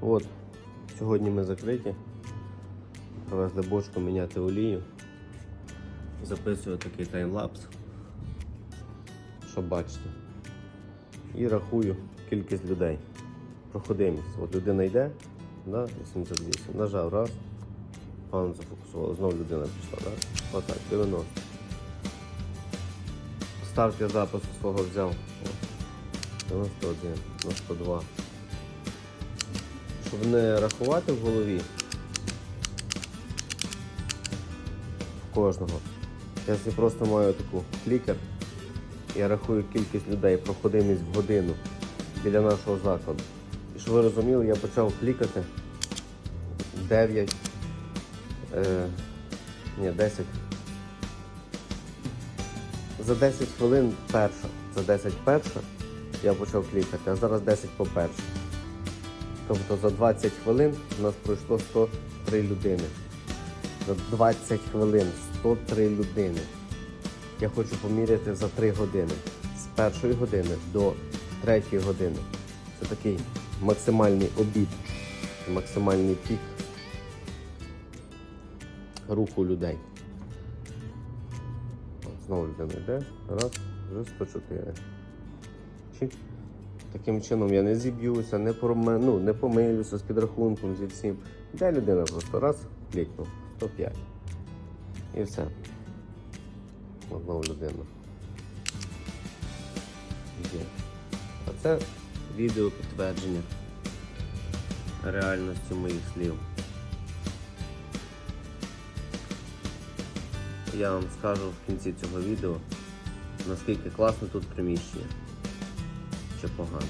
От, сьогодні ми закриті. Привезли бочку міняти олію. Записую такий таймлапс. Щоб бачите. І рахую кількість людей. Проходимість. От людина йде, да, 88. Нажав раз. Пан зафокусував. Знову людина пішла, так? Отак, 90. Старт я запису свого взяв. 91, 92. Щоб не рахувати в голові в кожного. Я просто маю таку клікер. Я рахую кількість людей, проходимість в годину біля нашого закладу. І щоб ви розуміли, я почав клікати 9, е, ні, 10. За 10 хвилин перша. За 10 перша я почав клікати, а зараз 10 по перше. Тобто за 20 хвилин у нас пройшло 103 людини. За 20 хвилин 103 людини. Я хочу поміряти за 3 години. З першої години до третьої години. Це такий максимальний обід, максимальний пік руху людей. Знову людина йде. Раз, вже 104. Чик. Таким чином я не зіб'юся, не, ну, не помилюся з підрахунком зі всім. Де людина просто раз, клікнув, 105. І все. Одну людину. Є. А це відео підтвердження реальності моїх слів. Я вам скажу в кінці цього відео, наскільки класно тут приміщення чи погано.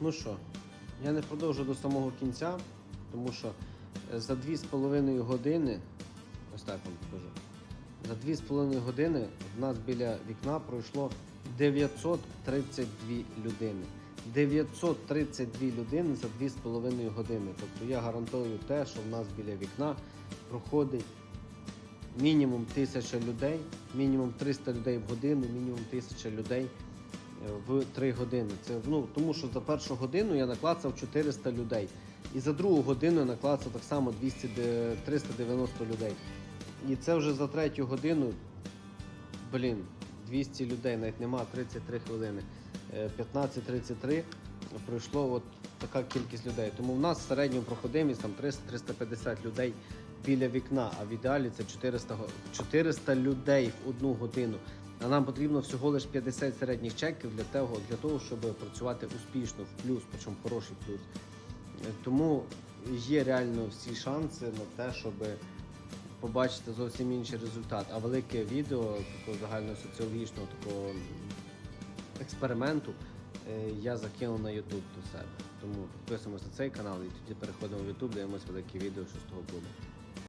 Ну що, я не продовжу до самого кінця, тому що е, за 2,5 години, ось так вам покажу, за 2,5 години в нас біля вікна пройшло 932 людини. 932 людини за 2,5 години. Тобто я гарантую те, що в нас біля вікна проходить мінімум 1000 людей, мінімум 300 людей в годину, мінімум 1000 людей в 3 години. Це ну тому, що за першу годину я наклацав 400 людей, і за другу годину я наклацав так само 200, 390 людей. І це вже за третю годину, блін, 200 людей, навіть нема 33 хвилини. Е, 15.33 пройшло от така кількість людей. Тому в нас в середньому проходимість там 300-350 людей біля вікна, а в ідеалі це 400, 400 людей в одну годину. А нам потрібно всього лише 50 середніх чеків для того, для того, щоб працювати успішно в плюс, причому хороший плюс. Тому є реально всі шанси на те, щоб побачити зовсім інший результат. А велике відео такого загальносоціологічного такого експерименту е, я закинув на YouTube до себе. Тому підписуємося на цей канал і тоді переходимо в YouTube, дивимося велике відео, що з того буде.